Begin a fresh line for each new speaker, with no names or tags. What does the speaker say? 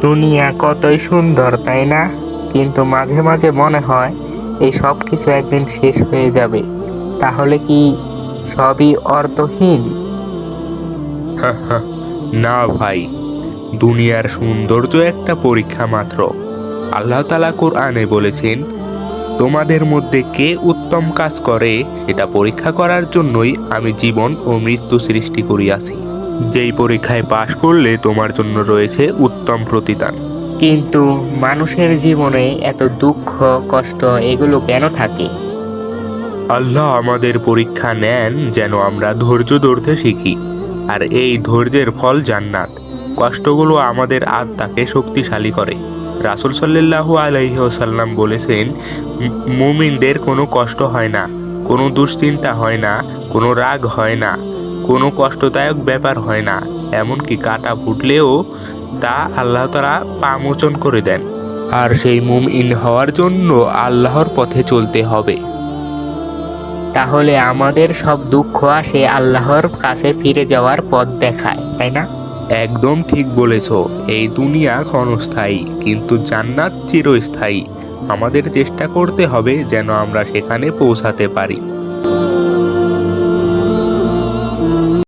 দুনিয়া কতই সুন্দর, তাই না? কিন্তু মাঝে মাঝে মনে হয় এই সব কিছু একদিন শেষ হয়ে যাবে। তাহলে কি সবই অর্থহীন?
না ভাই, দুনিয়ার সৌন্দর্য একটা পরীক্ষা মাত্র। আল্লাহ তালা কোরআনে বলেছেন, তোমাদের মধ্যে কে উত্তম কাজ করে, সেটা পরীক্ষা করার জন্যই আমি জীবন ও মৃত্যু সৃষ্টি করিয়াছি। যেই পরীক্ষায় পাশ করলে তোমার জন্য রয়েছে উত্তম প্রতিদান।
কিন্তু মানুষের জীবনে এত দুঃখ কষ্ট এগুলো কেন থাকে?
আল্লাহ আমাদের পরীক্ষা নেন যেন আমরা ধৈর্য ধরতে শিখি আর এই ধৈর্যের ফল জান্নাত। কষ্টগুলো আমাদের আত্মাকে শক্তিশালী করে। রাসুল সাল্লাল্লাহু আলাইহি ওসাল্লাম বলেছেন মুমিনদের কোনো কষ্ট হয় না কোনো দুশ্চিন্তা হয় না কোনো রাগ হয় না। কোনো কষ্টদায়ক ব্যাপার হয় না এমনকি কাটা ফুটলেও তা আল্লাহ তারা পা মোচন করে দেন। আর সেই মুমিন হওয়ার জন্য আল্লাহর পথে চলতে হবে।
তাহলে আমাদের সব দুঃখ আসে আল্লাহর কাছে ফিরে যাওয়ার পথ দেখায় তাই না?
একদম ঠিক বলেছ এই দুনিয়া ক্ষণস্থায়ী কিন্তু জান্নাত চিরস্থায়ী। আমাদের চেষ্টা করতে হবে যেন আমরা সেখানে পৌঁছাতে পারি।